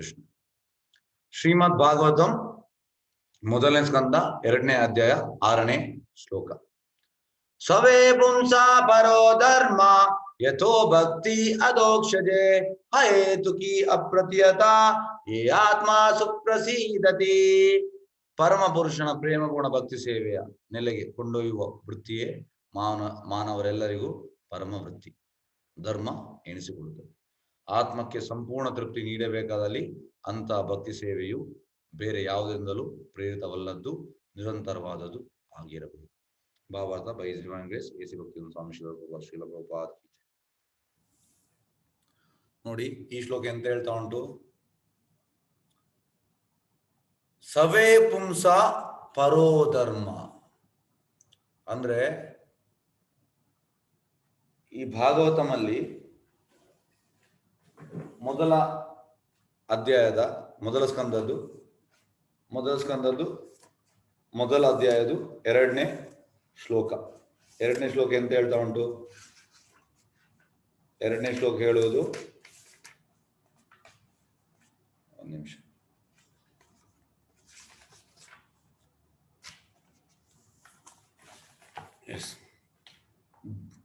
ಕೃಷ್ಣ. ಶ್ರೀಮದ್ ಭಾಗವತಂ ಮೊದಲನೇ ಸ್ಕಂದ, ಎರಡನೇ ಅಧ್ಯಾಯ, ಆರನೇ ಶ್ಲೋಕ. ಸವೇ ಪುಂಸಾ ಪರೋ ಧರ್ಮ, ಯಥೋ ಭಕ್ತಿ ಅದೋಕ್ಷಜೆ ಹೇತುಕಿ ಅಪ್ರತಿಯತ ಏ ಆತ್ಮ ಸುಪ್ರಸೀದತಿ. ಪರಮ ಪುರುಷನ ಪ್ರೇಮ ಗುಣ ಭಕ್ತಿ ಸೇವೆಯ ನೆಲೆಗೆ ಕೊಂಡೊಯ್ಯುವ ವೃತ್ತಿಯೇ ಮಾನವ ಮಾನವರೆಲ್ಲರಿಗೂ ಪರಮ ವೃತ್ತಿ. ಧರ್ಮ ಎನಿಸಿಕೊಳ್ಳುತ್ತದೆ ಆತ್ಮಕ್ಕೆ ಸಂಪೂರ್ಣ ತೃಪ್ತಿ ನೀಡಬೇಕಾದಲ್ಲಿ ಅಂತ ಭಕ್ತಿ ಸೇವೆಯು ಬೇರೆ ಯಾವುದರಿಂದಲೂ ಪ್ರೇರಿತವಲ್ಲದ್ದು, ನಿರಂತರವಾದದ್ದು ಆಗಿರಬೇಕು. ಭಾವಾರ್ಥ, ಬೈ ಗ್ರೇಸ್, ಎಸಿ ಭಕ್ತಿ ಸ್ವಾಮಿ ಶಿಲ ಶಿಲ ಪ್ರಭುಪಾದ್ ಕಿ ಜೈ. ನೋಡಿ, ಈ ಶ್ಲೋಕ ಎಂತ ಹೇಳ್ತಾ ಉಂಟು? ಸವೇ ಪುಂಸ ಪರೋ ಧರ್ಮ. ಅಂದ್ರೆ ಈ ಭಾಗವತಮಲ್ಲಿ ಮೊದಲ ಅಧ್ಯಾಯದ ಮೊದಲ ಸ್ಕಂದದ್ದು ಮೊದಲ ಸ್ಕಂದದ್ದು, ಮೊದಲ ಅಧ್ಯಾಯದು ಎರಡನೇ ಶ್ಲೋಕ. ಎರಡನೇ ಶ್ಲೋಕ ಎಂತ ಹೇಳ್ತಾ ಉಂಟು? ಎರಡನೇ ಶ್ಲೋಕ ಹೇಳುವುದು. ಒಂದು ನಿಮಿಷ.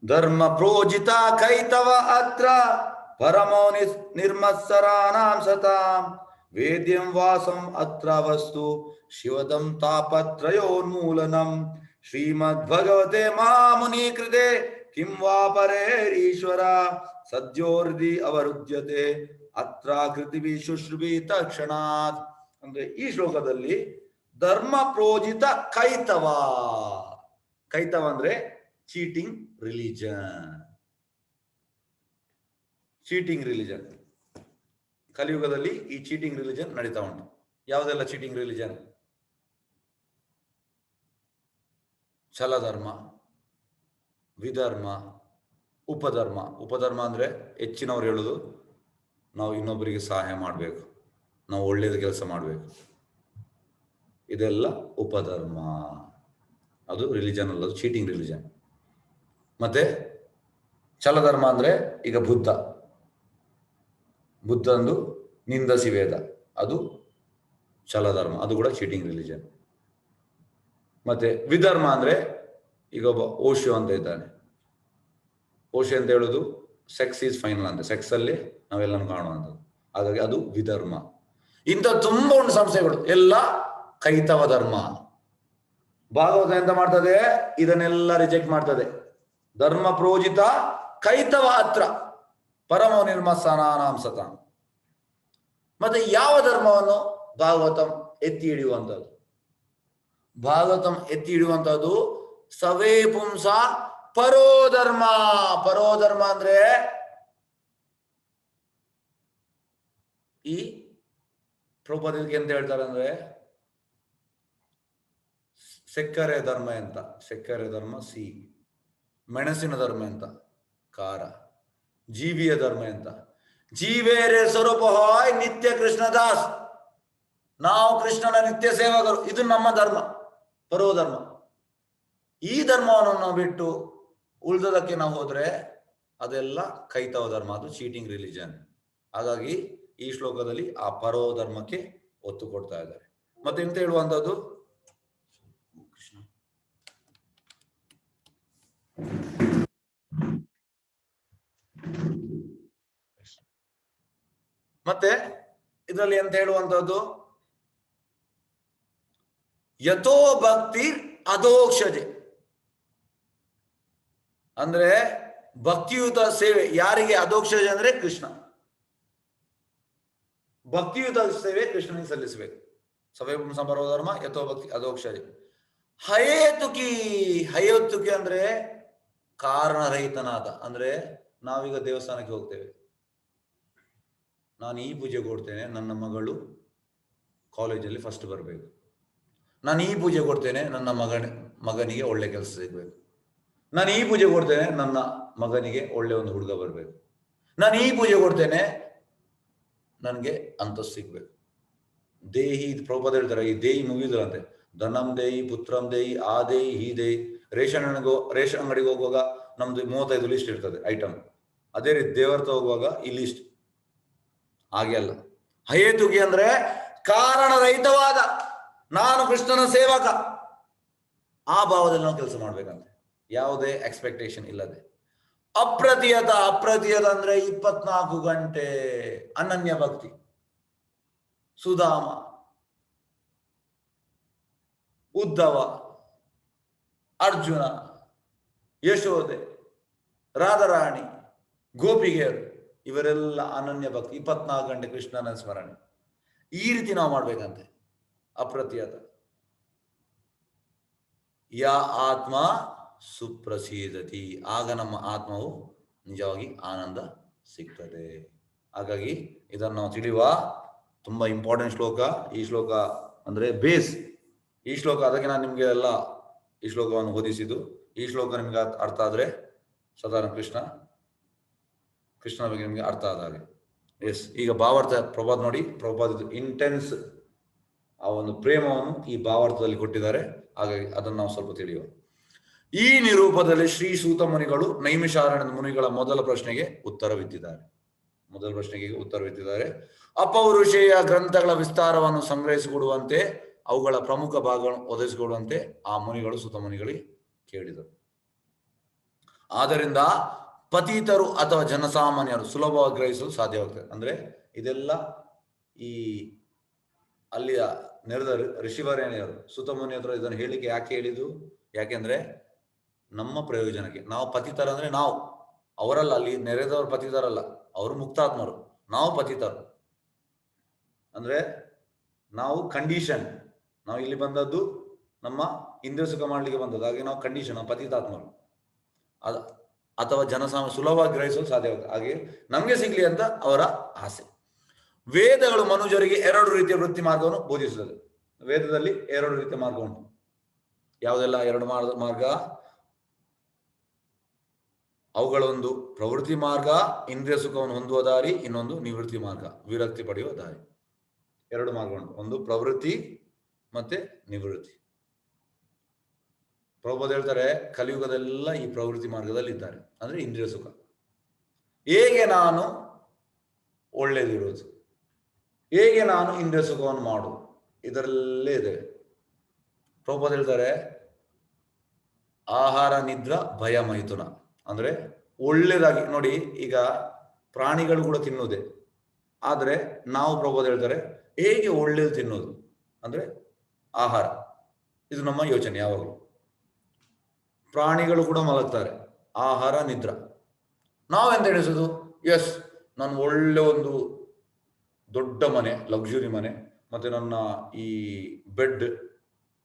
ಧರ್ಮ ಪ್ರೋಜಿತ ಕೈತವ ಅತ್ರ ಪರಮೋ ನಿಸ್ ನಿರ್ಮತ್ಸರಾಣಾಂ ಸತಾಂ ವೇದ್ಯಂ ವಾಸಂ ಅತ್ರ ವಸ್ತು ಶಿವದಂ ತಾಪತ್ರಯೋನ್ಮೂಲನಂ ಶ್ರೀಮದ್ ಭಗವತೆ ಮಾಮುನಿ ಕೃತೆ ಕಿಂ ವಾ ಪರೇರೀಶ್ವರ ಸದ್ಯೋರ್ಧಿ ಅವರುದ್ಯತೆ ಅತ್ರ ಕೃತಿವಿ ಶುಶ್ರುಭಿ ತಕ್ಷಣಾತ್ ಅಂದ್ರೆ ಈ ಶ್ಲೋಕದಲ್ಲಿ ಧರ್ಮ ಪ್ರೋಜಿತ ಕೈತವ. ಕೈತವ ಅಂದ್ರೆ ಚೀಟಿಂಗ್ ರಿಲಿಜನ್ ಚೀಟಿಂಗ್ ರಿಲಿಜನ್ ಕಲಿಯುಗದಲ್ಲಿ ಈ ಚೀಟಿಂಗ್ ರಿಲಿಜನ್ ನಡೀತಾ ಉಂಟು. ಯಾವುದೆಲ್ಲ ಚೀಟಿಂಗ್ ರಿಲಿಜನ್ ಛಲಧರ್ಮ, ವಿಧರ್ಮ, ಉಪಧರ್ಮ. ಉಪಧರ್ಮ ಅಂದ್ರೆ ಹೆಚ್ಚಿನವ್ರು ಹೇಳುದು, ನಾವು ಇನ್ನೊಬ್ಬರಿಗೆ ಸಹಾಯ ಮಾಡಬೇಕು. ನಾವು ಒಳ್ಳೇದು ಕೆಲಸ ಮಾಡಬೇಕು. ಇದೆಲ್ಲ ಉಪಧರ್ಮ. ಅದು ರಿಲಿಜನ್ ಅಲ್ಲ ಚೀಟಿಂಗ್ ರಿಲಿಜನ್ ಮತ್ತೆ ಛಲಧರ್ಮ ಅಂದ್ರೆ ಈಗ ಬುದ್ಧ. ಬುದ್ಧಂದು ನಿಂದಸಿ ವೇದ. ಅದು ಛಲಧರ್ಮ, ಅದು ಕೂಡ ಚೀಟಿಂಗ್ ರಿಲಿಜನ್ ಮತ್ತೆ ವಿಧರ್ಮ ಅಂದ್ರೆ ಈಗ ಒಬ್ಬ ಓಶೋ ಅಂತ ಇದ್ದಾನೆ. ಓಶೋ ಅಂತ ಹೇಳುದು? ಸೆಕ್ಸ್ ಈಸ್ ಫೈನಲ್ ಅಂತ. ಸೆಕ್ಸ್ ಅಲ್ಲಿ ನಾವೆಲ್ಲ ಕಾಣುವಂಥದ್ದು ಹಾಗಾಗಿ ಅದು ವಿಧರ್ಮ. ಇಂಥ ತುಂಬಾ ಉಂಟು ಸಂಸ್ಥೆಗಳು. ಎಲ್ಲ ಕೈತವ ಧರ್ಮ. ಭಾಗವತ ಎಂತ ಮಾಡ್ತದೆ? ಇದನ್ನೆಲ್ಲ ರಿಜೆಕ್ಟ್ ಮಾಡ್ತದೆ. ಧರ್ಮ ಪ್ರೋಜಿತ ಕೈತವ ಹತ್ರ. ಪರಮ ನಿರ್ಮಸನಾನಾಂ ಸತಾಂ ಮತ್ತೆ ಯಾವ ಧರ್ಮವನ್ನು ಭಾಗವತಂ ಎತ್ತಿ ಹಿಡಿಯುವಂಥದ್ದು? ಭಾಗವತಂ ಎತ್ತಿ ಹಿಡಿಯುವಂಥದ್ದು ಸವೇ ಪುಂಸ ಪರೋಧರ್ಮ ಪರೋಧರ್ಮ ಅಂದ್ರೆ ಈ ಪ್ರಭುಪದಿಗೆ ಎಂತ ಹೇಳ್ತಾರೆ ಅಂದ್ರೆ ಸೆಕ್ಕರೆ ಧರ್ಮ ಎಂತ? ಸೆಕ್ಕರೆ ಧರ್ಮ ಸಿ ಮೆಣಸಿನ ಧರ್ಮ ಎಂತ? ಖಾರ. ಜೀವಿಯ ಧರ್ಮ ಅಂತ ಜೀವೇರೆ ಸ್ವರೂಪ ಹಾಯ್ ನಿತ್ಯ ಕೃಷ್ಣದಾಸ್ ನಾವು ಕೃಷ್ಣನ ನಿತ್ಯ ಸೇವಕರು. ಇದು ನಮ್ಮ ಧರ್ಮ, ಪರೋ ಧರ್ಮ. ಈ ಧರ್ಮವನ್ನು ನಾವು ಬಿಟ್ಟು ಉಳಿದದಕ್ಕೆ ನಾವು ಹೋದ್ರೆ ಅದೆಲ್ಲ ಕೈತವ ಧರ್ಮ, ಅದು ಚೀಟಿಂಗ್ ರಿಲಿಜನ್ ಹಾಗಾಗಿ ಈ ಶ್ಲೋಕದಲ್ಲಿ ಆ ಪರೋ ಧರ್ಮಕ್ಕೆ ಒತ್ತು ಕೊಡ್ತಾ ಇದ್ದಾರೆ. ಮತ್ತೆ ಎಂತ ಹೇಳುವಂತದ್ದು ಕೃಷ್ಣ ಮತ್ತೆ ಇದರಲ್ಲಿ ಎಂತ ಹೇಳುವಂತದ್ದು ಯಥೋ ಭಕ್ತಿ ಅದೋಕ್ಷಜೆ ಅಂದ್ರೆ ಭಕ್ತಿಯುತ ಸೇವೆ. ಯಾರಿಗೆ? ಅದೋಕ್ಷಜೆ ಅಂದ್ರೆ ಕೃಷ್ಣ. ಭಕ್ತಿಯುತ ಸೇವೆ ಕೃಷ್ಣನಿಗೆ ಸಲ್ಲಿಸಬೇಕು. ಸಭೆ ಸಂಪರ್ವಧರ್ಮ ಯಥೋ ಭಕ್ತಿ ಅದೋಕ್ಷಜೆ ಹಯೇತುಕಿ. ಹಯೇತುಕಿ ಅಂದ್ರೆ ಕಾರಣರಹಿತನಾದ. ಅಂದ್ರೆ ನಾವೀಗ ದೇವಸ್ಥಾನಕ್ಕೆ ಹೋಗ್ತೇವೆ. ನಾನು ಈ ಪೂಜೆ ಕೊಡ್ತೇನೆ, ನನ್ನ ಮಗಳು ಕಾಲೇಜಲ್ಲಿ ಫಸ್ಟ್ ಬರಬೇಕು. ನಾನು ಈ ಪೂಜೆ ಕೊಡ್ತೇನೆ, ನನ್ನ ಮಗನ, ಮಗನಿಗೆ ಒಳ್ಳೆ ಕೆಲಸ ಸಿಗಬೇಕು. ನಾನು ಈ ಪೂಜೆ ಕೊಡ್ತೇನೆ, ನನ್ನ ಮಗನಿಗೆ ಒಳ್ಳೆ ಒಂದು ಹುಡುಗ ಬರಬೇಕು. ನಾನು ಈ ಪೂಜೆ ಕೊಡ್ತೇನೆ, ನನಗೆ ಅಂತಸ್ತು ಸಿಗ್ಬೇಕು. ದೇಹಿ ಪ್ರಭಾದ ಹೇಳ್ತಾರೆ, ಈ ದೇಹಿ ಮುಗಿದ್ರಂತೆ ಧನಂ ದೇಹಿ, ಪುತ್ರಂ ದೇಹಿ, ಆ ದೇಹಿ, ಈ ದೇಹಿ. ರೇಷನ್ ರೇಷನ್ ಅಂಗಡಿಗೆ ಹೋಗುವಾಗ ನಮ್ದು ಮೂವತ್ತೈದು ಲಿಸ್ಟ್ ಇರ್ತದೆ ಐಟಮ್ ಅದೇ ರೀತಿ ದೇವರ್ತ ಹೋಗುವಾಗ ಇಲ್ಲಿ ಇಷ್ಟು. ಹಾಗೆ ಅಲ್ಲ. ಹಯೇತುಗಿ ಅಂದ್ರೆ ಕಾರಣರಹಿತವಾದ, ನಾನು ಕೃಷ್ಣನ ಸೇವಕ. ಆ ಭಾವದಲ್ಲಿ ನಾವು ಕೆಲಸ ಮಾಡ್ಬೇಕಂತೆ. ಯಾವುದೇ ಎಕ್ಸ್ಪೆಕ್ಟೇಷನ್ ಇಲ್ಲದೆ. ಅಪ್ರತಿಯತ ಅಪ್ರತಿಯತ ಅಂದ್ರೆ ಇಪ್ಪತ್ನಾಲ್ಕು ಗಂಟೆ ಅನನ್ಯ ಭಕ್ತಿ. ಸುಧಾಮ. ಉದ್ಧವ. ಅರ್ಜುನ. ಯಶೋದೆ ರಾಧಾರಾಣಿ. ಗೋಪಿಗೆಯರು, ಇವರೆಲ್ಲ ಅನನ್ಯ ಭಕ್ತಿ, ಇಪ್ಪತ್ನಾಲ್ಕು ಗಂಟೆ ಕೃಷ್ಣನ ಸ್ಮರಣೆ. ಈ ರೀತಿ ನಾವು ಮಾಡ್ಬೇಕಂತೆ. ಅಪ್ರತಿಯತ. ಯಾ ಆತ್ಮ ಸುಪ್ರಸೀದತಿ ಆಗ ನಮ್ಮ ಆತ್ಮವು ನಿಜವಾಗಿ ಆನಂದ ಸಿಗ್ತದೆ. ಹಾಗಾಗಿ ಇದನ್ನು ನಾವು ತಿಳಿಯುವ ತುಂಬಾ ಇಂಪಾರ್ಟೆಂಟ್ ಶ್ಲೋಕ. ಈ ಶ್ಲೋಕ ಅಂದ್ರೆ ಬೇಸ್. ಈ ಶ್ಲೋಕ, ಅದಕ್ಕೆ ನಾನು ನಿಮ್ಗೆ ಎಲ್ಲ ಈ ಶ್ಲೋಕವನ್ನು ಓದಿಸಿದ್ದು. ಈ ಶ್ಲೋಕ ನಿಮ್ಗೆ ಅರ್ಥ- ಆದ್ರೆ ಸಾಧಾರಣ ಕೃಷ್ಣ ಕೃಷ್ಣನ ಬಗ್ಗೆ ನಿಮಗೆ ಅರ್ಥ ಆದ ಹಾಗೆ. ಎಸ್ ಈಗ ಭಾವಾರ್ಥ ಪ್ರಭಾತ್ ನೋಡಿ ಪ್ರಭಾತ್ ಇಂಟೆನ್ಸ್ ಆ ಒಂದು ಪ್ರೇಮವನ್ನು ಈ ಭಾವಾರ್ಥದಲ್ಲಿ ಕೊಟ್ಟಿದ್ದಾರೆ. ಹಾಗಾಗಿ ಅದನ್ನು ನಾವು ಸ್ವಲ್ಪ ತಿಳಿಯುವ ಈ ನಿರೂಪದಲ್ಲಿ ಶ್ರೀ ಸೂತ ಮುನಿಗಳು ನೈಮಿಷಾರಣ್ಯದ ಮುನಿಗಳ ಮೊದಲ ಪ್ರಶ್ನೆಗೆ ಉತ್ತರವಿತ್ತಿದ್ದಾರೆ ಮೊದಲ ಪ್ರಶ್ನೆಗೆ ಉತ್ತರವಿತ್ತಿದ್ದಾರೆ ಅಪೌರುಷೇಯ ಗ್ರಂಥಗಳ ವಿಸ್ತಾರವನ್ನು ಸಂಗ್ರಹಿಸಿಕೊಡುವಂತೆ, ಅವುಗಳ ಪ್ರಮುಖ ಭಾಗಗಳನ್ನು ಒದಗಿಸಿಕೊಡುವಂತೆ ಆ ಮುನಿಗಳು, ಸುತ ಮುನಿಗಳಿಗೆ ಕೇಳಿದರು. ಆದ್ದರಿಂದ ಪತೀತರು ಅಥವಾ ಜನಸಾಮಾನ್ಯರು ಸುಲಭವಾಗಿ ಗ್ರಹಿಸಲು ಸಾಧ್ಯವಾಗ್ತದೆ. ಅಂದ್ರೆ ಇದೆಲ್ಲ ಈ ಅಲ್ಲಿಯ ನೆರೆದ ಋಷಿವರೇಣಿಯವರು ಸುತ್ತಮುನಿ ಮುನಿ ಹತ್ರ ಇದನ್ನು ಹೇಳಿಕೆ ಯಾಕೆ ಹೇಳಿದ್ದು? ಯಾಕೆಂದ್ರೆ ನಮ್ಮ ಪ್ರಯೋಜನಕ್ಕೆ. ನಾವು ಪತಿತರ ಅಂದ್ರೆ ನಾವು. ಅವರಲ್ಲ, ಅಲ್ಲಿ ನೆರೆದವರು ಪತಿತರಲ್ಲ. ಅವರು ಮುಕ್ತಾತ್ಮರು. ನಾವು ಪತಿತರು. ಅಂದ್ರೆ ನಾವು ಕಂಡೀಷನ್ ನಾವು ಇಲ್ಲಿ ಬಂದದ್ದು ನಮ್ಮ ಇಂದ್ರ ಸುಖ ಮಾಡ್ಲಿಕ್ಕೆ ಬಂದದ್ದು. ಹಾಗೆ ನಾವು ಕಂಡೀಷನ್ ನಾವು ಪತಿತಾತ್ಮರು. ಅದ ಅಥವಾ ಜನಸಾಮ ಸುಲಭವಾಗಿ ಗ್ರಹಿಸಲು ಸಾಧ್ಯವಾಗುತ್ತೆ ಹಾಗೆ ನಮಗೆ ಸಿಗ್ಲಿ ಅಂತ ಅವರ ಆಸೆ. ವೇದಗಳು ಮನುಜರಿಗೆ ಎರಡು ರೀತಿಯ ವೃತ್ತಿ ಮಾರ್ಗವನ್ನು ಬೋಧಿಸುತ್ತದೆ. ವೇದದಲ್ಲಿ ಎರಡು ರೀತಿಯ ಮಾರ್ಗ ಉಂಟು. ಯಾವುದೆಲ್ಲ? ಎರಡು ಮಾರ್ಗ ಮಾರ್ಗ? ಅವುಗಳೊಂದು ಪ್ರವೃತ್ತಿ ಮಾರ್ಗ, ಇಂದ್ರಿಯ ಸುಖವನ್ನು ಹೊಂದುವ ದಾರಿ, ಇನ್ನೊಂದು ನಿವೃತ್ತಿ ಮಾರ್ಗ, ವಿರಕ್ತಿ ಪಡೆಯುವ ದಾರಿ. ಎರಡು ಮಾರ್ಗ ಉಂಟು. ಒಂದು ಪ್ರವೃತ್ತಿ ಮತ್ತೆ ನಿವೃತ್ತಿ. ಪ್ರಭುಪಾದ ಹೇಳ್ತಾರೆ, ಕಲಿಯುಗದೆಲ್ಲ ಈ ಪ್ರವೃತ್ತಿ ಮಾರ್ಗದಲ್ಲಿ ಇದ್ದಾರೆ ಅಂದ್ರೆ ಇಂದ್ರಿಯ ಸುಖ. ಹೇಗೆ ನಾನು ಒಳ್ಳೇದಿರೋದು? ಹೇಗೆ ನಾನು ಇಂದ್ರಿಯ ಸುಖವನ್ನು ಮಾಡು ಇದರಲ್ಲೇ ಇದೆ. ಪ್ರಭುಪಾದ ಹೇಳ್ತಾರೆ, ಆಹಾರ, ನಿದ್ರ, ಭಯ, ಮೈಥುನ. ಅಂದ್ರೆ ಒಳ್ಳೇದಾಗಿ, ನೋಡಿ, ಈಗ ಪ್ರಾಣಿಗಳು ಕೂಡ ತಿನ್ನುವುದೇ. ಆದ್ರೆ ನಾವು ಪ್ರಭುಪಾದ ಹೇಳ್ತಾರೆ, ಹೇಗೆ ಒಳ್ಳೇದು ತಿನ್ನೋದು ಅಂದ್ರೆ ಆಹಾರ. ಇದು ನಮ್ಮ ಯೋಚನೆ ಯಾವಾಗಲೂ. ಪ್ರಾಣಿಗಳು ಕೂಡ ಮಲಗ್ತಾರೆ. ಆಹಾರ, ನಿದ್ರ. ನಾವೆಂತ ಎಣಿಸೋದು? ಎಸ್ ನಾನು ಒಳ್ಳೆ ಒಂದು ದೊಡ್ಡ ಮನೆ ಲಕ್ಸುರಿ ಮನೆ, ಮತ್ತೆ ನನ್ನ ಈ ಬೆಡ್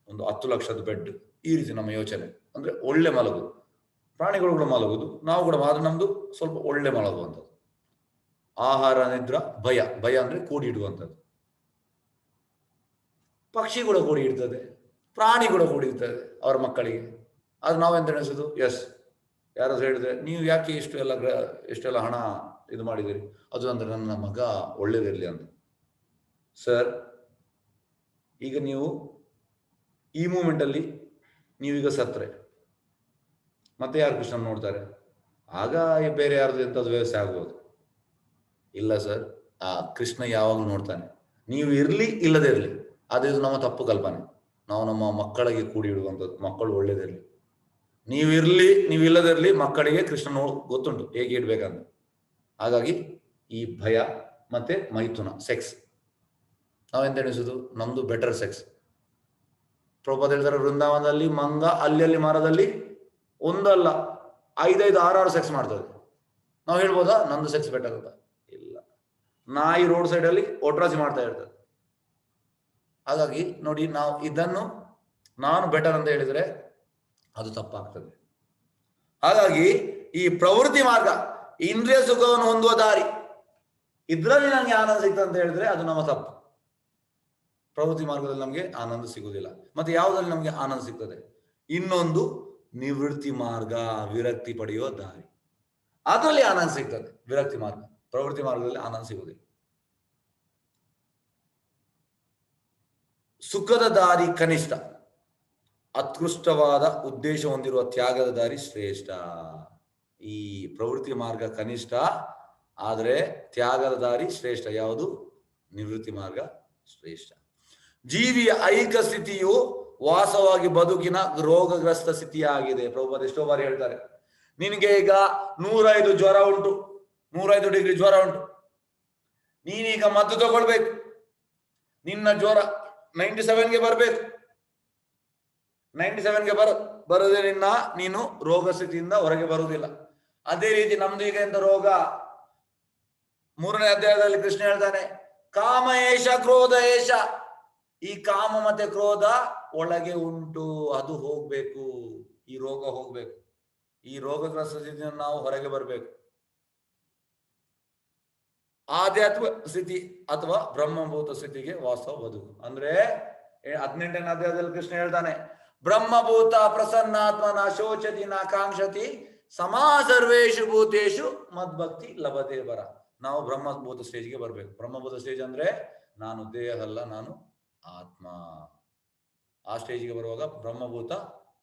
ಒಂದು ಹತ್ತು ಲಕ್ಷದ ಬೆಡ್ ಈ ರೀತಿ ನಮ್ಮ ಯೋಚನೆ. ಅಂದ್ರೆ ಒಳ್ಳೆ ಮಲಗು. ಪ್ರಾಣಿಗಳು ಕೂಡ ಮಲಗುದು, ನಾವು ಕೂಡ ಆದ್ರೆ ನಮ್ದು ಸ್ವಲ್ಪ ಒಳ್ಳೆ ಮಲಗುವಂಥದ್ದು. ಆಹಾರ, ನಿದ್ರ, ಭಯ. ಭಯ ಅಂದ್ರೆ ಕೂಡಿ ಇಡುವಂಥದ್ದು. ಪಕ್ಷಿ ಕೂಡ ಕೂಡಿ ಇಡ್ತದೆ. ಪ್ರಾಣಿ ಕೂಡ ಕೂಡಿ ಇರ್ತದೆ ಅವರ ಮಕ್ಕಳಿಗೆ. ಅದು ನಾವೆಂತ ಎಣಿಸೋದು ಎಸ್ ಯಾರು ಹೇಳಿದ್ರೆ, ನೀವು ಯಾಕೆ ಇಷ್ಟು ಎಲ್ಲ ಇಷ್ಟೆಲ್ಲ ಹಣ ಇದು ಮಾಡಿದಿರಿ ಅದು ಅಂದ್ರೆ, ನನ್ನ ಮಗ ಒಳ್ಳೇದಿರಲಿ ಅಂತ. ಸರ್ ಈಗ ನೀವು ಈ ಮೂಮೆಂಟ್ ಅಲ್ಲಿ ನೀವೀಗ ಸತ್ರೆ. ಮತ್ತೆ ಯಾರು ಕೃಷ್ಣ ನೋಡ್ತಾರೆ? ಆಗ ಬೇರೆ ಯಾರ್ದು ಎಂಥದ್ದು ವ್ಯವಸ್ಥೆ ಆಗ್ಬೋದು. ಇಲ್ಲ ಸರ್ ಆ ಕೃಷ್ಣ ಯಾವಾಗಲೂ ನೋಡ್ತಾನೆ. ನೀವು ಇರ್ಲಿ, ಇಲ್ಲದೇ ಇರಲಿ. ಅದು ನಮ್ಮ ತಪ್ಪು ಕಲ್ಪನೆ. ನಾವು ನಮ್ಮ ಮಕ್ಕಳಿಗೆ ಕೂಡಿ ಇಡುವಂಥದ್ದು, ಮಕ್ಕಳು ಒಳ್ಳೇದಿರಲಿ. ನೀವು ನೀವಿಲ್ಲದಿರಲಿ ಮಕ್ಕಳಿಗೆ ಕೃಷ್ಣ ಗೊತ್ತುಂಟು, ಹೇಗೆ ಇಡ್ಬೇಕಂತ. ಹಾಗಾಗಿ ಈ ಭಯ ಮತ್ತೆ ಮೈಥುನ ಸೆಕ್ಸ್ ನಾವೆಂತ ಎಣಿಸುದು? ನಮ್ದು ಬೆಟರ್ ಸೆಕ್ಸ್ ಪ್ರಭಾತ್ ಹೇಳ್ತಾರೆ, ವೃಂದಾವನದಲ್ಲಿ ಮಂಗ ಅಲ್ಲಿ ಅಲ್ಲಿ ಮರದಲ್ಲಿ ಒಂದಲ್ಲ, ಐದೈದು, ಆರಾರು ಸೆಕ್ಸ್ ಮಾಡ್ತದೆ. ನಾವು ಹೇಳ್ಬೋದಾ? ನಂದು ಸೆಕ್ಸ್ ಬೆಟರ್ ಅಂತ. ಇಲ್ಲ. ನಾಯಿ ರೋಡ್ ಸೈಡ್ ಅಲ್ಲಿ ಒಟ್ರಾಸಿ ಮಾಡ್ತಾ ಇರ್ತದೆ. ಹಾಗಾಗಿ ನೋಡಿ, ನಾವು ಇದನ್ನು ನಾನು ಬೆಟರ್ ಅಂತ ಹೇಳಿದ್ರೆ ಅದು ತಪ್ಪಾಗ್ತದೆ. ಹಾಗಾಗಿ ಈ ಪ್ರವೃತ್ತಿ ಮಾರ್ಗ, ಇಂದ್ರಿಯ ಸುಖವನ್ನು ಹೊಂದುವ ದಾರಿ, ಇದರಲ್ಲಿ ನನಗೆ ಆನಂದ ಸಿಗ್ತದೆ ಅಂತ ಹೇಳಿದ್ರೆ ಅದು ನಮ್ಮ ತಪ್ಪು. ಪ್ರವೃತ್ತಿ ಮಾರ್ಗದಲ್ಲಿ ನಮಗೆ ಆನಂದ ಸಿಗುವುದಿಲ್ಲ. ಮತ್ತೆ ಯಾವುದ್ರಲ್ಲಿ ನಮಗೆ ಆನಂದ ಸಿಗ್ತದೆ? ಇನ್ನೊಂದು ನಿವೃತ್ತಿ ಮಾರ್ಗ, ವಿರಕ್ತಿ ಪಡೆಯುವ ದಾರಿ. ಅದರಲ್ಲಿ ಆನಂದ ಸಿಗ್ತದೆ, ವಿರಕ್ತಿ ಮಾರ್ಗ. ಪ್ರವೃತ್ತಿ ಮಾರ್ಗದಲ್ಲಿ ಆನಂದ ಸಿಗುವುದಿಲ್ಲ. ಸುಖದ ದಾರಿ ಕನಿಷ್ಠ. ಅತ್ಕೃಷ್ಟವಾದ ಉದ್ದೇಶ ಹೊಂದಿರುವ ತ್ಯಾಗದ ದಾರಿ ಶ್ರೇಷ್ಠ. ಈ ಪ್ರವೃತ್ತಿ ಮಾರ್ಗ ಕನಿಷ್ಠ, ಆದರೆ ತ್ಯಾಗದ ದಾರಿ ಶ್ರೇಷ್ಠ. ಯಾವುದು? ನಿವೃತ್ತಿ ಮಾರ್ಗ ಶ್ರೇಷ್ಠ. ಜೀವಿಯ ಐಕ ಸ್ಥಿತಿಯು ವಾಸವಾಗಿ ಬದುಕಿನ ರೋಗಗ್ರಸ್ತ ಸ್ಥಿತಿಯಾಗಿದೆ. ಪ್ರಭುಪಾದ ಎಷ್ಟೋ ಬಾರಿ ಹೇಳ್ತಾರೆ, ನಿನಗೆ ಈಗ ನೂರೈದು ಜ್ವರ ಉಂಟು, ನೂರೈದು ಡಿಗ್ರಿ ಜ್ವರ ಉಂಟು. ನೀನೀಗ ಮದ್ದು ತಗೊಳ್ಬೇಕು. ನಿನ್ನ ಜ್ವರ ನೈಂಟಿ ಸೆವೆನ್ಗೆ ಬರಬೇಕು. ನೈಂಟಿ ಸೆವೆನ್ಗೆ ಬರ ನಿನ್ನ ನೀನು ರೋಗ ಸ್ಥಿತಿಯಿಂದ ಹೊರಗೆ ಬರುವುದಿಲ್ಲ. ಅದೇ ರೀತಿ ನಮ್ದು ಈಗ ಎಂತ ರೋಗ? ಮೂರನೇ ಅಧ್ಯಾಯದಲ್ಲಿ ಕೃಷ್ಣ ಹೇಳ್ತಾನೆ, ಕಾಮ ಏಷ, ಕ್ರೋಧ ಏಷ. ಈ ಕಾಮ ಮತ್ತೆ ಕ್ರೋಧ ಒಳಗೆ ಉಂಟು, ಅದು ಹೋಗ್ಬೇಕು, ಈ ರೋಗ ಹೋಗ್ಬೇಕು. ಈ ರೋಗಗ್ರಸ್ತ ಸ್ಥಿತಿಯಿಂದ ನಾವು ಹೊರಗೆ ಬರಬೇಕು. ಆಧ್ಯಾತ್ಮ ಸ್ಥಿತಿ ಅಥವಾ ಬ್ರಹ್ಮಭೂತ ಸ್ಥಿತಿಗೆ ವಾಸ್ತವ ಬದುಕು ಅಂದ್ರೆ ಹದಿನೆಂಟನೇ ಅಧ್ಯಾಯದಲ್ಲಿ ಕೃಷ್ಣ ಹೇಳ್ತಾನೆ ಬ್ರಹ್ಮಭೂತ ಪ್ರಸನ್ನಾತ್ಮ ನ ಶೋಚತಿ ನ ಕಾಂಕ್ಷತಿ ಸಮಾ ಸರ್ವೇಶು ಭೂತೇಶು ಮದ್ಭಕ್ತಿ ಲಭತೆ ಬರ ನಾವು ಬ್ರಹ್ಮಭೂತ ಸ್ಟೇಜ್ಗೆ ಬರಬೇಕು. ಬ್ರಹ್ಮಭೂತ ಸ್ಟೇಜ್ ಅಂದ್ರೆ ನಾನು ದೇಹ ಅಲ್ಲ ನಾನು ಆತ್ಮ. ಆ ಸ್ಟೇಜ್ಗೆ ಬರುವಾಗ ಬ್ರಹ್ಮಭೂತ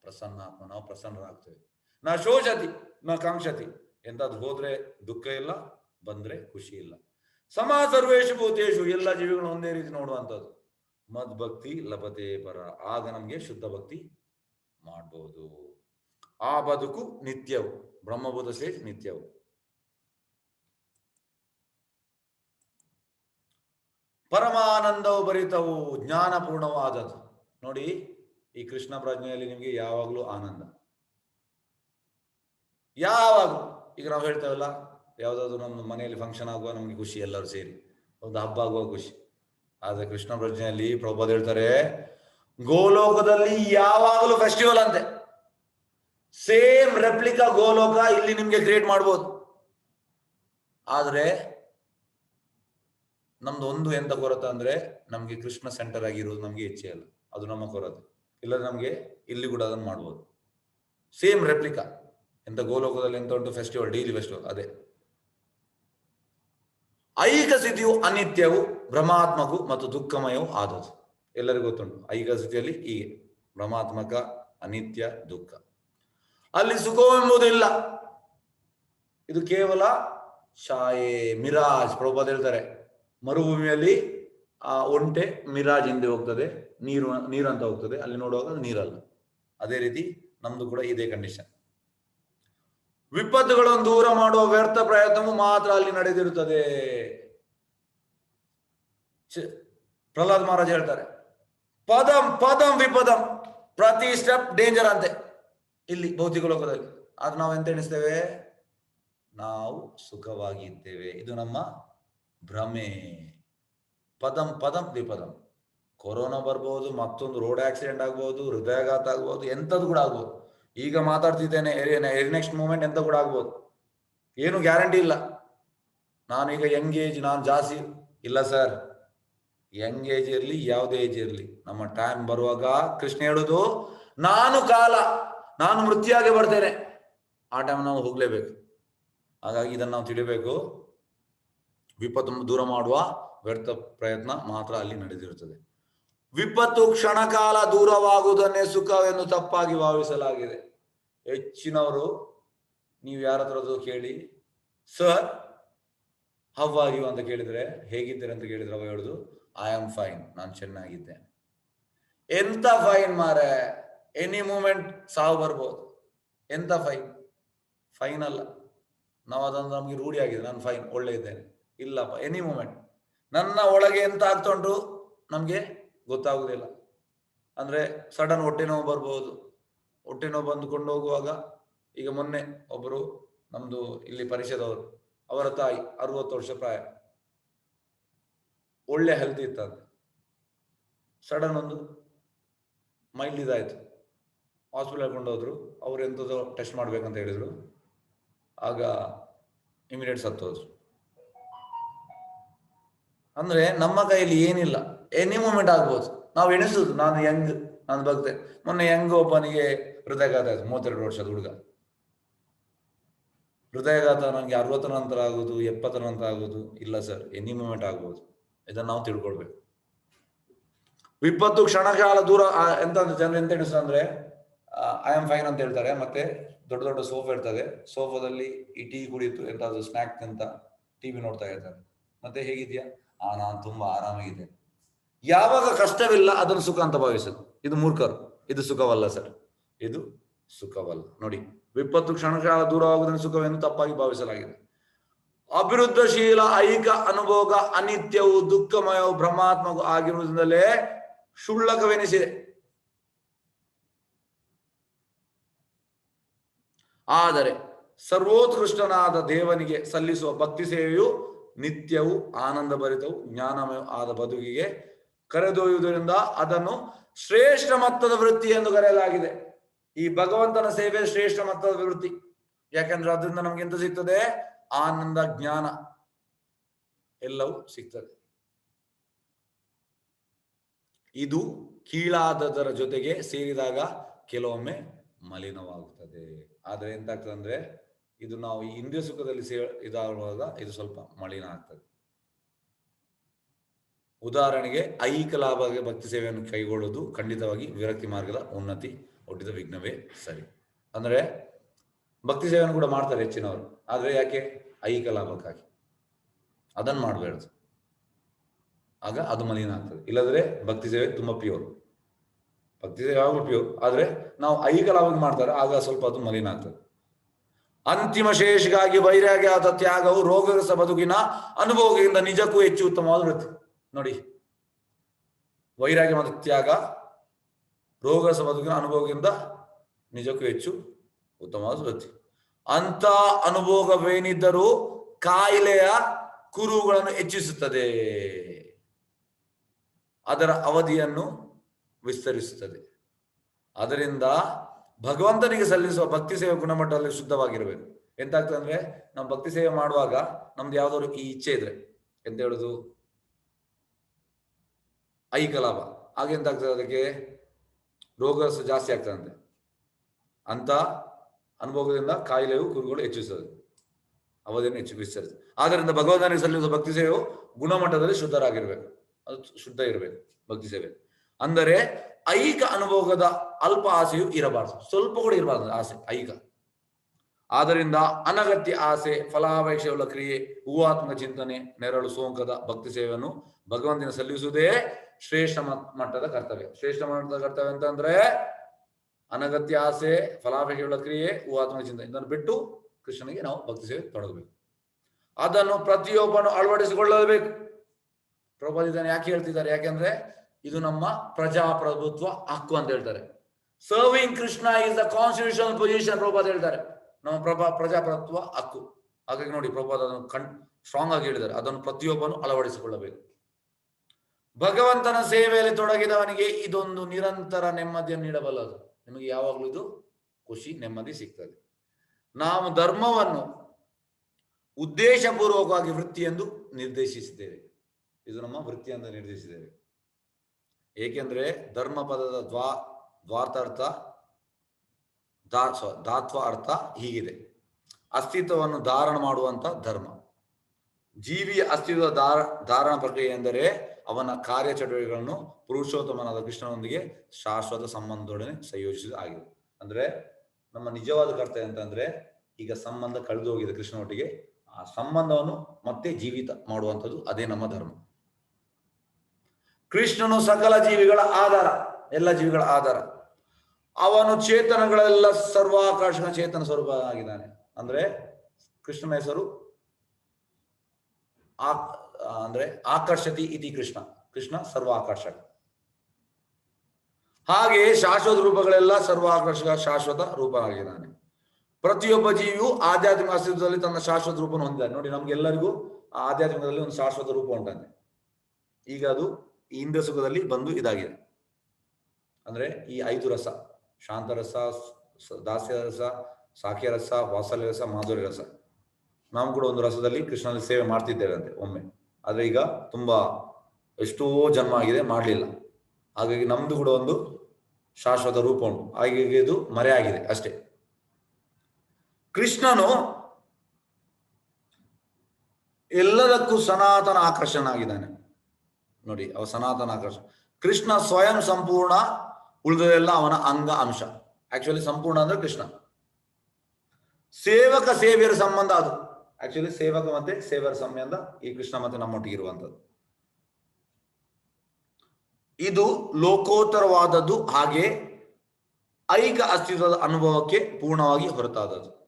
ಪ್ರಸನ್ನಾತ್ಮ. ನಾವು ಪ್ರಸನ್ನರಾಗ್ತೇವೆ. ನಾ ಶೋಚತಿ, ನ ಕಾಂಕ್ಷತಿ, ಎಂತಾದ್ರು ಹೋದ್ರೆ ದುಃಖ ಇಲ್ಲ, ಬಂದ್ರೆ ಖುಷಿ ಇಲ್ಲ. ಸಮಾ ಸರ್ವೇಶು ಭೂತೇಶು ಎಲ್ಲ ಜೀವಿಗಳು ಒಂದೇ ರೀತಿ ನೋಡುವಂಥದ್ದು. ಮದ್ಭಕ್ತಿ ಲಭತೆ ಪರ, ಆಗ ನಮಗೆ ಶುದ್ಧ ಭಕ್ತಿ ಮಾಡಬಹುದು ಆ ಬದುಕು ನಿತ್ಯವು, ಬ್ರಹ್ಮಭೂತ ಸೇ ನಿತ್ಯವು. ಪರಮಾನಂದವು ಬರಿತವು ಜ್ಞಾನಪೂರ್ಣವೂ ಆದದ್ದು ನೋಡಿ, ಈ ಕೃಷ್ಣ ಪ್ರಜ್ಞೆಯಲ್ಲಿ ನಿಮಗೆ ಯಾವಾಗಲೂ ಆನಂದ. ಯಾವಾಗಲೂ, ಈಗ ನಾವು ಹೇಳ್ತೇವಲ್ಲ, ಯಾವುದಾದ್ರು ನಮ್ಮ ಮನೆಯಲ್ಲಿ ಫಂಕ್ಷನ್ ಆಗುವ ನಮಗೆ ಖುಷಿ ಎಲ್ಲರೂ ಸೇರಿ, ಒಂದು ಹಬ್ಬ ಆಗುವ ಖುಷಿ. ಆದ್ರೆ ಕೃಷ್ಣ ಪ್ರಜ್ಞೆಯಲ್ಲಿ ಪ್ರಭುಪಾದ ಹೇಳ್ತಾರೆ, ಗೋಲೋಕದಲ್ಲಿ ಯಾವಾಗಲೂ ಫೆಸ್ಟಿವಲ್ ಅಂತೆ. ಸೇಮ್ ರೆಪ್ಲಿಕಾ ಗೋಲೋಕ ಇಲ್ಲಿ ನಿಮ್ಗೆ ಕ್ರಿಯೇಟ್ ಮಾಡ್ಬೋದು. ಆದ್ರೆ ನಮ್ದು ಒಂದು ಎಂತ ಕೊರತೆ ಅಂದ್ರೆ ನಮ್ಗೆ ಕೃಷ್ಣ ಸೆಂಟರ್ ಆಗಿರೋದು ನಮ್ಗೆ ಹೆಚ್ಚೆ ಅಲ್ಲ. ಅದು ನಮ್ಮ ಕೊರತೆ. ಇಲ್ಲ ನಮ್ಗೆ ಇಲ್ಲಿ ಕೂಡ ಅದನ್ನ ಮಾಡ್ಬೋದು. ಸೇಮ್ ರೆಪ್ಲಿಕಾ ಎಂತ ಗೋಲೋಕದಲ್ಲಿ ಎಂತ ಉಂಟು? ಫೆಸ್ಟಿವಲ್ ಡೈಲಿ ಫೆಸ್ಟಿವಲ್ ಅದೇ. ಐಕ ಸ್ಥಿತಿಯು ಅನಿತ್ಯವು. ಭ್ರಮಾತ್ಮಕು ಮತ್ತು ದುಃಖಮಯವು ಆದದು ಎಲ್ಲರಿಗೂ ಗೊತ್ತುಂಟು. ಐಕ ಸ್ಥಿತಿಯಲ್ಲಿ ಹೀಗೆ. ಭ್ರಮಾತ್ಮಕ, ಅನಿತ್ಯ, ದುಃಖ. ಅಲ್ಲಿ ಸುಖವೆಂಬುದಿಲ್ಲ. ಇದು ಕೇವಲ ಛಾಯೆ ಮಿರಾಜ್. ಪ್ರಭುಪಾದ ಹೇಳ್ತಾರೆ, ಮರುಭೂಮಿಯಲ್ಲಿ ಆ ಒಂಟೆ ಮಿರಾಜ್ ಹಿಂದೆ ಹೋಗ್ತದೆ. ನೀರು, ನೀರಂತ ಹೋಗ್ತದೆ. ಅಲ್ಲಿ ನೋಡುವಾಗ ನೀರಲ್ಲ. ಅದೇ ರೀತಿ ನಮ್ದು ಕೂಡ ಇದೇ ಕಂಡೀಷನ್ ವಿಪತ್ತುಗಳನ್ನು ದೂರ ಮಾಡುವ ವ್ಯರ್ಥ ಪ್ರಯತ್ನವು ಮಾತ್ರ ಅಲ್ಲಿ ನಡೆದಿರುತ್ತದೆ. ಪ್ರಹ್ಲಾದ್ ಮಹಾರಾಜ್ ಹೇಳ್ತಾರೆ, ಪದಂ ಪದಂ ವಿಪದಂ, ಪ್ರತಿ ಸ್ಟೆಪ್ ಡೇಂಜರ್ ಅಂತೆ. ಇಲ್ಲಿ ಭೌತಿಕ ಲೋಕದಲ್ಲಿ. ಆದ್ರೆ ನಾವು ಎಂತ ಎಣಿಸ್ತೇವೆ? ನಾವು ಸುಖವಾಗಿ ಇದ್ದೇವೆ. ಇದು ನಮ್ಮ ಭ್ರಮೆ. ಪದಂ ಪದಂ ವಿಪದಂ. ಕೊರೋನಾ ಬರ್ಬೋದು, ಮತ್ತೊಂದು ರೋಡ್ ಆಕ್ಸಿಡೆಂಟ್ ಆಗ್ಬೋದು, ಹೃದಯಾಘಾತ ಆಗ್ಬೋದು, ಎಂಥದ್ದು ಕೂಡ ಆಗ್ಬೋದು. ಈಗ ಮಾತಾಡ್ತಿದ್ದೇನೆ ನೆಕ್ಸ್ಟ್ ಮೂಮೆಂಟ್ ಎಂತ ಕೂಡ ಆಗ್ಬೋದು. ಏನು ಗ್ಯಾರಂಟಿ ಇಲ್ಲ. ನಾನೀಗ ಯಂಗ್ ಏಜ್ ನಾನು ಜಾಸ್ತಿ ಇಲ್ಲ ಸರ್ ಯಂಗ್ ಏಜ್ ಇರಲಿ, ಯಾವುದೇ ಏಜ್ ಇರಲಿ, ನಮ್ಮ ಟೈಮ್ ಬರುವಾಗ ಕೃಷ್ಣ ಹೇಳುದು, ನಾನು ಕಾಲ, ನಾನು ಮೃತ್ಯಾಗೆ ಬರ್ತೇನೆ. ಆ ಟೈಮ್ ನಾವು ಹೋಗ್ಲೇಬೇಕು. ಹಾಗಾಗಿ ಇದನ್ನ ನಾವು ತಿಳಿಬೇಕು. ವಿಪತ್ತು ದೂರ ಮಾಡುವ ವ್ಯರ್ಥ ಪ್ರಯತ್ನ ಮಾತ್ರ ಅಲ್ಲಿ ನಡೆದಿರುತ್ತದೆ. ವಿಪತ್ತು ಕ್ಷಣಕಾಲ ದೂರವಾಗುವುದನ್ನೇ ಸುಖವೆಂದು ತಪ್ಪಾಗಿ ಭಾವಿಸಲಾಗಿದೆ. ಹೆಚ್ಚಿನವರು, ನೀವು ಯಾರ ಹತ್ರದ್ದು ಕೇಳಿ, ಸರ್ ಹವ್ ಯು ಅಂತ ಕೇಳಿದ್ರೆ, ಹೇಗಿದ್ದೀರಿ ಅಂತ ಕೇಳಿದ್ರೆ ಅವ ಹೇಳುದು ಐ ಆಮ್ ಫೈನ್ ನಾನು ಚೆನ್ನಾಗಿದ್ದೆ. ಎಂತ ಫೈನ್ ಮಾರೆ? ಎನಿ ಮೂಮೆಂಟ್ ಸಾವು ಬರ್ಬೋದು. ಎಂತ ಫೈನ್ ಫೈನ್ ಅಲ್ಲ. ನಾವು ಅದೊಂದು ನಮಗೆ ರೂಢಿ ಆಗಿದೆ. ನಾನು ಫೈನ್ ಒಳ್ಳೆ ಇದ್ದೇನೆ. ಇಲ್ಲಪ್ಪ ಎನಿ ಮೂಮೆಂಟ್ ನನ್ನ ಒಳಗೆ ಎಂತ ಆಗ್ತಾ ಉಂಟು ನಮಗೆ ಗೊತ್ತಾಗುದಿಲ್ಲ. ಅಂದ್ರೆ ಸಡನ್ ಹೊಟ್ಟೆ ನೋವು ಬರ್ಬೋದು. ಹೊಟ್ಟೆ ನೋವು ಬಂದುಕೊಂಡು ಹೋಗುವಾಗ, ಈಗ ಮೊನ್ನೆ ಒಬ್ಬರು ನಮ್ದು ಇಲ್ಲಿ ಪರಿಚಯದವರು ಅವರ ತಾಯಿ, ಅರವತ್ತು ವರ್ಷ ಪ್ರಾಯ. ಒಳ್ಳೆ ಹೆಲ್ತ್ ಇತ್ತಂತೆ. ಸಡನ್ ಒಂದು ಮೈಲ್ಡ್ ಇದಾಯಿತು. ಹಾಸ್ಪಿಟಲ್ ಕೊಂಡೋದ್ರು ಅವ್ರು ಎಂಥದ್ದು ಟೆಸ್ಟ್ ಮಾಡ್ಬೇಕಂತ ಹೇಳಿದ್ರು. ಆಗ ಇಮಿಡಿಯೇಟ್ ಸತ್ತೋದ್ರು ಅಂದ್ರೆ ನಮ್ಮ ಕೈಯಲ್ಲಿ ಏನಿಲ್ಲ. ಎನಿ ಮೂಮೆಂಟ್ ಆಗ್ಬೋದು. ನಾವು ಎಣಿಸೋದು. ನಾನು ಯಂಗ್ ನಾನು ಬಗ್ತೆ ಮೊನ್ನೆ ಯಂಗ್ ಒಬ್ಬನಿಗೆ ಹೃದಯಘಾತ ಆಯ್ತು. ಮೂವತ್ತೆರಡು ವರ್ಷದ ಹುಡುಗ. ಹೃದಯಘಾತ ನನಗೆ ಅರವತ್ತರ ನಂತರ ಆಗೋದು ಎಪ್ಪತ್ತರ ನಂತರ ಆಗೋದು ಇಲ್ಲ ಸರ್. ಎನಿ ಮೂಮೆಂಟ್ ಆಗ್ಬೋದು. ಇದನ್ನ ನಾವು ತಿಳ್ಕೊಳ್ಬೇಕು. ವಿಪತ್ತು ಕ್ಷಣಕಾಲ ದೂರ ಎಂತ ಜನರು ಎಂತ ಎಣಿಸ್ತಾರೆ ಅಂದ್ರೆ ಐ ಆಮ್ ಫೈನ್ ಅಂತ ಹೇಳ್ತಾರೆ, ಮತ್ತೆ ದೊಡ್ಡ ದೊಡ್ಡ ಸೋಫಾ ಇರ್ತದೆ. ಸೋಫಾದಲ್ಲಿ ಈ ಟೀ ಕುಡಿಯಿತು ಎಂತಾದ್ರು ಸ್ನಾಕ್ ಅಂತ ಟಿವಿ ನೋಡ್ತಾ ಇರ್ತಾರೆ. ಮತ್ತೆ ಹೇಗಿದ್ಯಾ? ಆ ನಾನು ತುಂಬಾ ಆರಾಮಾಗಿದೆ. ಯಾವಾಗ ಕಷ್ಟವಿಲ್ಲ, ಅದನ್ನು ಸುಖ ಅಂತ ಭಾವಿಸೋದು. ಇದು ಮೂರ್ಖರು. ಇದು ಸುಖವಲ್ಲ ಸರ್. ಇದು ಸುಖವಲ್ಲ. ನೋಡಿ, ವಿಪತ್ತು ಕ್ಷಣಕಾಲ ದೂರವಾಗುವುದನ್ನು ಸುಖವೆಂದು ತಪ್ಪಾಗಿ ಭಾವಿಸಲಾಗಿದೆ. ಅಭಿವೃದ್ಧಶೀಲ ಐಕ ಅನುಭೋಗ ಅನಿತ್ಯವು ದುಃಖಮಯವು ಭ್ರಮಾತ್ಮಕ ಆಗಿರುವುದರಿಂದಲೇ ಶುಳ್ಳಕವೆನಿಸಿದೆ ಆದರೆ ಸರ್ವೋತ್ಕೃಷ್ಟನಾದ ದೇವನಿಗೆ ಸಲ್ಲಿಸುವ ಭಕ್ತಿ ಸೇವೆಯು ನಿತ್ಯವೂ ಆನಂದ ಭರಿತವು ಜ್ಞಾನಮಯ ಆದ ಬದುಕಿಗೆ ಕರೆದೊಯ್ಯುವುದರಿಂದ ಅದನ್ನು ಶ್ರೇಷ್ಠ ಮತ್ತದ ವೃತ್ತಿ ಎಂದು ಕರೆಯಲಾಗಿದೆ. ಈ ಭಗವಂತನ ಸೇವೆ ಶ್ರೇಷ್ಠ ಮತ್ತದ ವೃತ್ತಿ. ಯಾಕೆಂದ್ರೆ ಅದರಿಂದ ನಮ್ಗೆ ಎಂತ ಸಿಗ್ತದೆ? ಆನಂದ ಜ್ಞಾನ ಎಲ್ಲವೂ ಸಿಗ್ತದೆ. ಇದು ಕೀಳಾದದರ ಜೊತೆಗೆ ಸೇರಿದಾಗ ಕೆಲವೊಮ್ಮೆ ಮಲಿನವಾಗುತ್ತದೆ. ಆದ್ರೆ ಎಂತಾಗ್ತದೆ ಅಂದ್ರೆ ಇದು ನಾವು ಈ ಇಂದ್ರಿಯ ಸುಖದಲ್ಲಿ ಸೇ, ಇದಾಗುವಾಗ ಇದು ಸ್ವಲ್ಪ ಮಲಿನ ಆಗ್ತದೆ. ಉದಾಹರಣೆಗೆ ಐಕ ಲಾಭ ಭಕ್ತಿ ಸೇವೆಯನ್ನು ಕೈಗೊಳ್ಳುವುದು ಖಂಡಿತವಾಗಿ ವಿರಕ್ತಿ ಮಾರ್ಗದ ಉನ್ನತಿ, ಒಡ್ಡಿದ ವಿಘ್ನವೇ ಸರಿ. ಅಂದ್ರೆ ಭಕ್ತಿ ಸೇವೆಯನ್ನು ಕೂಡ ಮಾಡ್ತಾರೆ ಹೆಚ್ಚಿನವರು. ಆದರೆ ಯಾಕೆ? ಐಹಿಕ ಲಾಭಕ್ಕಾಗಿ. ಅದನ್ನು ಮಾಡಬೇಡ ಆಗ ಅದು ಮಲಿನ ಆಗ್ತದೆ. ಇಲ್ಲದ್ರೆ ಭಕ್ತಿ ಸೇವೆ ತುಂಬಾ ಪ್ಯೂರ್ ಭಕ್ತಿ ಸೇವೆ ಯಾವಾಗಲೂ ಪ್ಯೂರ್ ಆದರೆ ನಾವು ಐಹಿಕ ಲಾಭಕ್ಕೆ ಮಾಡ್ತಾರೆ, ಆಗ ಸ್ವಲ್ಪ ಅದು ಮಲಿನ ಆಗ್ತದೆ. ಅಂತಿಮ ಶೇಷಿಗಾಗಿ ವೈರಾಗ್ಯ ಆದ ತ್ಯಾಗವು ರೋಗಗ್ರಸ್ತ ಬದುಕಿನ ಅನುಭವದಿಂದ ನಿಜಕ್ಕೂ ಹೆಚ್ಚು ಉತ್ತಮವಾದ ವೃತ್ತಿ. ನೋಡಿ. ವೈರಾಗ್ಯ ಮತ್ತು ತ್ಯಾಗ ರೋಗರಸ ಬದುಕಿನ ಅನುಭವದಿಂದ ನಿಜಕ್ಕೂ ಹೆಚ್ಚು ಉತ್ತಮವಾದ ವೃತ್ತಿ. ಅಂತ ಅನುಭೋಗವೇನಿದ್ದರೂ ಕಾಯಿಲೆಯ ಕುರುಗಳನ್ನು ಹೆಚ್ಚಿಸುತ್ತದೆ. ಅದರ ಅವಧಿಯನ್ನು ವಿಸ್ತರಿಸುತ್ತದೆ. ಅದರಿಂದ ಭಗವಂತನಿಗೆ ಸಲ್ಲಿಸುವ ಭಕ್ತಿ ಸೇವೆ ಗುಣಮಟ್ಟದಲ್ಲಿ ಶುದ್ಧವಾಗಿರಬೇಕು. ಎಂತಾಗ್ತದೆ ಅಂದ್ರೆ ನಾವು ಭಕ್ತಿ ಸೇವೆ ಮಾಡುವಾಗ ನಮ್ದು ಯಾವ್ದಾದ್ರು ಈ ಇಚ್ಛೆ ಇದ್ರೆ ಎಂತ ಹೇಳುದು? ಐಕ ಲಾಭ ಹಾಗೆ ಎಂತಾಗ್ತದೆ ಅದಕ್ಕೆ? ರೋಗ ಜಾಸ್ತಿ ಆಗ್ತದಂತೆ. ಅಂತ ಅನುಭವದಿಂದ ಕಾಯಿಲೆಯು ಕುರುಗಳು ಹೆಚ್ಚಿಸುತ್ತದೆ. ಅವಧಿಯನ್ನು ಹೆಚ್ಚು ವಿಸ್ತರಿಸುತ್ತದೆ. ಆದ್ದರಿಂದ ಭಗವಂತನಿಗೆ ಸಲ್ಲಿಸುವ ಭಕ್ತಿ ಸೇವೆಯು ಗುಣಮಟ್ಟದಲ್ಲಿ ಶುದ್ಧರಾಗಿರ್ಬೇಕು. ಅದು ಶುದ್ಧ ಇರಬೇಕು, ಭಕ್ತಿ ಸೇವೆ. ಅಂದರೆ ಐಕ ಅನುಭೋಗದ ಅಲ್ಪ ಆಸೆಯು ಇರಬಾರದು. ಸ್ವಲ್ಪ ಕೂಡ ಇರಬಾರದು ಆಸೆ ಐಕ ಆದ್ದರಿಂದ ಅನಗತ್ಯ ಆಸೆ, ಫಲಾಪೇಕ್ಷೆಯುಳ್ಳ ಕ್ರಿಯೆ ಹೂವಾತ್ಮಕ ಚಿಂತನೆ, ನೆರಳು, ಸೋಂಕದ ಭಕ್ತಿ ಸೇವೆಯನ್ನು ಭಗವಂತನ ಸಲ್ಲಿಸುವುದೇ ಶ್ರೇಷ್ಠ ಮಟ್- ಮಟ್ಟದ ಕರ್ತವ್ಯ. ಶ್ರೇಷ್ಠ ಮಟ್ಟದ ಕರ್ತವ್ಯ ಅಂತಂದ್ರೆ ಅನಗತ್ಯ ಆಸೆ ಫಲಾಪೇಕ್ಷೆಯುಳ್ಳ ಕ್ರಿಯೆ ಊಹಾತ್ಮಕ ಚಿಂತನೆ ಇದನ್ನು ಬಿಟ್ಟು ಕೃಷ್ಣನಿಗೆ ನಾವು ಭಕ್ತಿ ಸೇವೆ ತೊಡಗಬೇಕು. ಅದನ್ನು ಪ್ರತಿಯೊಬ್ಬನು ಅಳವಡಿಸಿಕೊಳ್ಳಬೇಕು. ಪ್ರಭುಪಾದ ಇದನ್ನು ಯಾಕೆ ಹೇಳ್ತಿದ್ದಾರೆ? ಯಾಕೆಂದ್ರೆ ಇದು ನಮ್ಮ ಪ್ರಜಾಪ್ರಭುತ್ವ ಹಕ್ಕು ಅಂತ ಹೇಳ್ತಾರೆ. Serving Krishna is the constitution position ಪ್ರಭಾದ ಹೇಳ್ತಾರೆ. ನಮ್ಮ ಪ್ರಭಾ, ಪ್ರಜಾಪ್ರಭುತ್ವ ಹಕ್ಕು. ಹಾಗಾಗಿ ನೋಡಿ ಪ್ರಭಾದ ಅದನ್ನು ಕಣ್ ಸ್ಟ್ರಾಂಗ್ ಆಗಿ ಹೇಳಿದ್ದಾರೆ. ಅದನ್ನು ಪ್ರತಿಯೊಬ್ಬನು ಅಳವಡಿಸಿಕೊಳ್ಳಬೇಕು. ಭಗವಂತನ ಸೇವೆಯಲ್ಲಿ ತೊಡಗಿದವನಿಗೆ ಇದೊಂದು ನಿರಂತರ ನೆಮ್ಮದಿಯನ್ನು ನೀಡಬಲ್ಲದು. ನಿಮಗೆ ಯಾವಾಗಲೂ ಇದು ಖುಷಿ, ನೆಮ್ಮದಿ ಸಿಗ್ತದೆ. ನಾವು ಧರ್ಮವನ್ನು ಉದ್ದೇಶಪೂರ್ವಕವಾಗಿ ವೃತ್ತಿ ಎಂದು ನಿರ್ದೇಶಿಸಿದ್ದೇವೆ. ಇದು ನಮ್ಮ ವೃತ್ತಿ ಅಂತ ನಿರ್ದೇಶಿಸಿದ್ದೇವೆ. ಏಕೆಂದ್ರೆ ಧರ್ಮ ಪದದ ದ್ವಾ, ದ್ವಾರ್ಥಾರ್ಥ ದಾ ಸ್ವ- ಧಾತ್ವ ಅರ್ಥ ಹೀಗಿದೆ. ಅಸ್ತಿತ್ವವನ್ನು ಧಾರಣ ಮಾಡುವಂತ ಧರ್ಮ. ಜೀವಿಯ ಅಸ್ತಿತ್ವ ಧಾರ, ಧಾರಣ ಪ್ರಕ್ರಿಯೆ ಎಂದರೆ ಅವನ ಕಾರ್ಯ ಚಟುವಟಿಕೆಗಳನ್ನು ಪುರುಷೋತ್ತಮನಾದ ಕೃಷ್ಣನೊಂದಿಗೆ ಶಾಶ್ವತ ಸಂಬಂಧದೊಡನೆ ಸಂಯೋಜಿಸಿದ ಆಗಿದೆ ಅಂದ್ರೆ ನಮ್ಮ ನಿಜವಾದ ಕರ್ತವ್ಯ ಅಂತಂದ್ರೆ ಈಗ ಸಂಬಂಧ ಕಳೆದು ಹೋಗಿದೆ ಕೃಷ್ಣನೊಟ್ಟಿಗೆ ಆ ಸಂಬಂಧವನ್ನು ಮತ್ತೆ ಜೀವಿತ ಮಾಡುವಂಥದ್ದು ಅದೇ ನಮ್ಮ ಧರ್ಮ. ಕೃಷ್ಣನು ಸಕಲ ಜೀವಿಗಳ ಆಧಾರ, ಎಲ್ಲ ಜೀವಿಗಳ ಆಧಾರ. ಅವನು ಚೇತನಗಳೆಲ್ಲ ಸರ್ವಾಕರ್ಷಣ ಚೇತನ ಸ್ವರೂಪ ಆಗಿದ್ದಾನೆ. ಅಂದ್ರೆ ಕೃಷ್ಣನ ಹೆಸರು ಆ ಅಂದ್ರೆ ಆಕರ್ಷತಿ ಇತಿ ಕೃಷ್ಣ. ಕೃಷ್ಣ ಸರ್ವ ಆಕರ್ಷಕ. ಹಾಗೆ ಶಾಶ್ವತ ರೂಪಗಳೆಲ್ಲ ಸರ್ವ ಆಕರ್ಷಕ ಶಾಶ್ವತ ರೂಪ ಆಗಿದ್ದಾನೆ. ಪ್ರತಿಯೊಬ್ಬ ಜೀವಿಯು ಆಧ್ಯಾತ್ಮಿಕ ಅಸ್ತಿತ್ವದಲ್ಲಿ ತನ್ನ ಶಾಶ್ವತ ರೂಪವನ್ನು ಹೊಂದಿದ್ದಾನೆ. ನೋಡಿ, ನಮ್ಗೆಲ್ಲರಿಗೂ ಆಧ್ಯಾತ್ಮಿಕದಲ್ಲಿ ಒಂದು ಶಾಶ್ವತ ರೂಪ ಉಂಟಾನೆ ಈಗ ಅದು ಇಂದ್ರ ಸುಖದಲ್ಲಿ ಬಂದು ಇದಾಗಿದೆ. ಅಂದ್ರೆ ಈ ಐದು ರಸ ಶಾಂತರಸ ದಾಸ್ಯ ರಸ ಸಾಕ್ಯ ರಸ, ವಾತ್ಸಲ್ಯ ರಸ, ಮಾಧುರ್ಯ ರಸ. ನಾವು ಕೂಡ ಒಂದು ರಸದಲ್ಲಿ ಕೃಷ್ಣನಲ್ಲಿ ಸೇವೆ ಮಾಡ್ತಿದ್ದೇವೆ ಅಂತೆ ಒಮ್ಮೆ. ಆದ್ರೆ ಈಗ ತುಂಬಾ ಎಷ್ಟೋ ಜನ್ಮ ಆಗಿದೆ, ಮಾಡಲಿಲ್ಲ. ಹಾಗಾಗಿ ನಮ್ದು ಕೂಡ ಒಂದು ಶಾಶ್ವತ ರೂಪ ಉಂಟು. ಹಾಗೆ ಇದು ಮರೆ ಆಗಿದೆ ಅಷ್ಟೇ. ಕೃಷ್ಣನು ಎಲ್ಲದಕ್ಕೂ ಸನಾತನ ಆಕರ್ಷಣ ಆಗಿದ್ದಾನೆ ನೋಡಿ, ಅವ ಸನಾತನ ಆಕರ್ಷಣ ಕೃಷ್ಣ ಸ್ವಯಂ ಸಂಪೂರ್ಣ ಉಳಿದದೆಲ್ಲ ಅವನ ಅಂಗ ಅಂಶ. ಆಕ್ಚುಲಿ ಸಂಪೂರ್ಣ ಅಂದ್ರೆ ಕೃಷ್ಣ. ಸೇವಕ ಸೇವೆಯರ ಸಂಬಂಧ ಅದು. ಆಕ್ಚುಲಿ ಸೇವಕ ಮತ್ತೆ ಸೇವರ ಸಂಬಂಧ ಈ ಕೃಷ್ಣ ಮತ್ತೆ ನಮ್ಮೊಟ್ಟಿಗೆ ಇರುವಂತದ್ದು. ಇದು ಲೋಕೋತ್ತರವಾದದ್ದು ಹಾಗೆ ಐಕ ಅಸ್ತಿತ್ವದ ಅನುಭವಕ್ಕೆ ಪೂರ್ಣವಾಗಿ ಹೊರತಾದದ್ದು.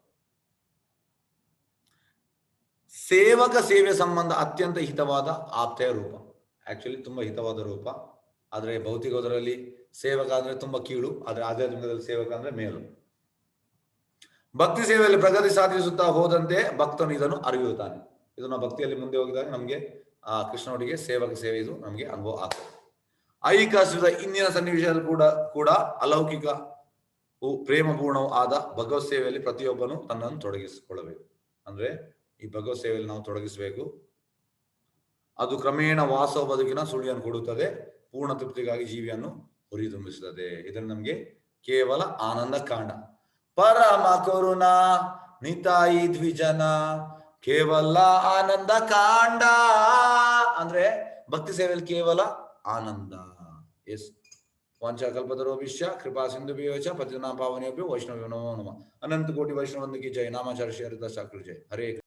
ಸೇವಕ ಸೇವೆ ಸಂಬಂಧ ಅತ್ಯಂತ ಹಿತವಾದ ಆಪ್ತೆಯ ರೂಪ. ಆಕ್ಚುಲಿ ತುಂಬಾ ಹಿತವಾದ ರೂಪ. ಆದರೆ ಭೌತಿಕದರಲ್ಲಿ ಸೇವಕ ಅಂದ್ರೆ ತುಂಬಾ ಕೀಳು, ಆದರೆ ಆಧ್ಯಾತ್ಮಿಕದಲ್ಲಿ ಸೇವಕ ಅಂದ್ರೆ ಮೇಲು. ಭಕ್ತಿ ಸೇವೆಯಲ್ಲಿ ಪ್ರಗತಿ ಸಾಧಿಸುತ್ತಾ ಹೋದಂತೆ ಭಕ್ತನು ಇದನ್ನು ಅರಿಯುತ್ತಾನೆ. ಇದನ್ನು ಭಕ್ತಿಯಲ್ಲಿ ಮುಂದೆ ಹೋಗಿದಾಗ ನಮಗೆ ಆ ಕೃಷ್ಣನೊಟ್ಟಿಗೆ ಸೇವಕ ಸೇವೆ ಇದು. ನಮಗೆ ಅನುಭವ ಆಗ್ತದೆ. ಐಕಾಶ್ವದ ಇಂದಿನ ಸನ್ನಿವೇಶದಲ್ಲಿ ಕೂಡ ಕೂಡ ಅಲೌಕಿಕ ಪ್ರೇಮಪೂರ್ಣವೂ ಆದ ಭಗವತ್ ಸೇವೆಯಲ್ಲಿ ಪ್ರತಿಯೊಬ್ಬನು ತನ್ನನ್ನು ತೊಡಗಿಸಿಕೊಳ್ಳಬೇಕು. ಅಂದ್ರೆ ಈ ಭಗವತ್ ಸೇವೆಯಲ್ಲಿ ನಾವು ತೊಡಗಿಸಬೇಕು. ಅದು ಕ್ರಮೇಣ ವಾಸವ ಬದುಕಿನ ಸುಳಿಯನ್ನು ಕೊಡುತ್ತದೆ. ಪೂರ್ಣ ತೃಪ್ತಿಗಾಗಿ ಜೀವಿಯನ್ನು ಹುರಿದುಂಬಿಸುತ್ತದೆ. ಇದನ್ನು ನಮಗೆ ಕೇವಲ ಆನಂದ ಕಾಂಡ. ಪರಮ ಕರುಣ ನಿತಾಯಿ ದ್ವಿಜನ ಕೇವಲ ಆನಂದ ಕಾಂಡ. ಅಂದ್ರೆ ಭಕ್ತಿ ಸೇವೆಯಲ್ಲಿ ಕೇವಲ ಆನಂದ. ಎಸ್. ವಾಂಚಾಕಲ್ಪತರೋಭಿಷ್ಯ ಕೃಪಾ ಸಿಂಧು ಬಿಯೋಚ ಪತಿನಾಮ ಪಾವನೆಯೊಬ್ಬ ವೈಷ್ಣವ ನಮೋ ಅನಂತ ಕೋಟಿ ವೈಷ್ಣವಂದಿಗೆ ಜಯ ನಾಮಾಚಾರ್ಯ ಶ್ರೀ ಹರಿದಾಸ್ ಠಾಕೂರ್ ಜಯ ಹರೇ